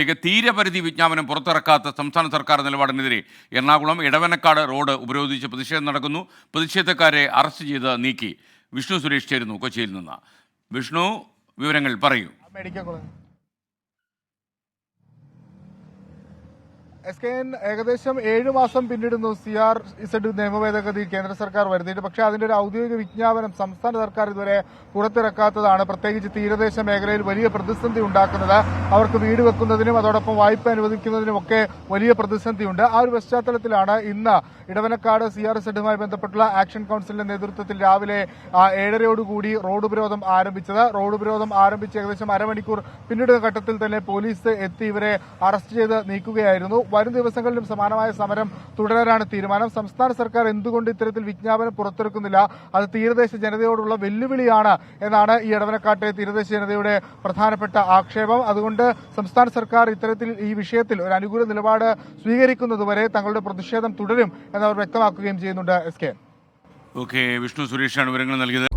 തീരപരിധി വിജ്ഞാപനം പുറത്തിറക്കാത്ത സംസ്ഥാന സർക്കാർ നിലപാടിനെതിരെ എറണാകുളം ഇടവനക്കാട് റോഡ് ഉപരോധിച്ച് പ്രതിഷേധം നടക്കുന്നു. പ്രതിഷേധക്കാരെ അറസ്റ്റ് ചെയ്ത് നീക്കി. വിഷ്ണു സുരേഷ് ചേരുന്നു കൊച്ചിയിൽ നിന്ന്. വിഷ്ണു വിവരങ്ങൾ പറയൂ. എസ് കെ എൻ ഏകദേശം ഏഴ് മാസം പിന്നിടുന്നു. സി ആർ ഇസഡ് നിയമഭേദഗതി കേന്ദ്ര സർക്കാർ വരുന്നുണ്ട് പക്ഷേ അതിന്റെ ഒരു ഔദ്യോഗിക വിജ്ഞാപനം സംസ്ഥാന സർക്കാർ ഇതുവരെ പുറത്തിറക്കാത്തതാണ്. പ്രത്യേകിച്ച് തീരദേശ മേഖലയിൽ വലിയ പ്രതിസന്ധി ഉണ്ടാക്കുന്നത് അവർക്ക് വീട് വെക്കുന്നതിനും അതോടൊപ്പം വായ്പ അനുവദിക്കുന്നതിനും ഒക്കെ വലിയ പ്രതിസന്ധിയുണ്ട് ആ ഒരു പശ്ചാത്തലത്തിലാണ് ഇന്ന് ഇടവനക്കാട് സി ആർ ഇസഡുമായി ബന്ധപ്പെട്ടുള്ള ആക്ഷൻ കൌൺസിലിന്റെ നേതൃത്വത്തിൽ രാവിലെ ഏഴരയോടുകൂടി റോഡ് ഉപരോധം ആരംഭിച്ചത്. റോഡ് ഉപരോധം ആരംഭിച്ച് ഏകദേശം അരമണിക്കൂർ പിന്നിടുന്ന ഘട്ടത്തിൽ തന്നെ പോലീസ് എത്തി ഇവരെ അറസ്റ്റ് ചെയ്ത് നീക്കുകയായിരുന്നു. വരും ദിവസങ്ങളിലും സമാനമായ സമരം തുടരാനാണ് തീരുമാനം. സംസ്ഥാന സർക്കാർ എന്തുകൊണ്ട് ഇത്തരത്തിൽ വിജ്ഞാപനം പുറത്തിറക്കുന്നില്ല അത് തീരദേശ ജനതയോടുള്ള വെല്ലുവിളിയാണ് എന്നാണ് ഈ ഇടവനക്കാട്ടെ തീരദേശ ജനതയുടെ പ്രധാനപ്പെട്ട ആക്ഷേപം. അതുകൊണ്ട് സംസ്ഥാന സർക്കാർ ഇത്തരത്തിൽ ഈ വിഷയത്തിൽ ഒരു അനുകൂല നിലപാട് സ്വീകരിക്കുന്നതുവരെ തങ്ങളുടെ പ്രതിഷേധം തുടരും എന്നവർ വ്യക്തമാക്കുകയും ചെയ്യുന്നുണ്ട് എസ് കെ. ഓക്കെ വിഷ്ണു സുരേഷാണ് വിവരങ്ങൾ നൽകിയത്.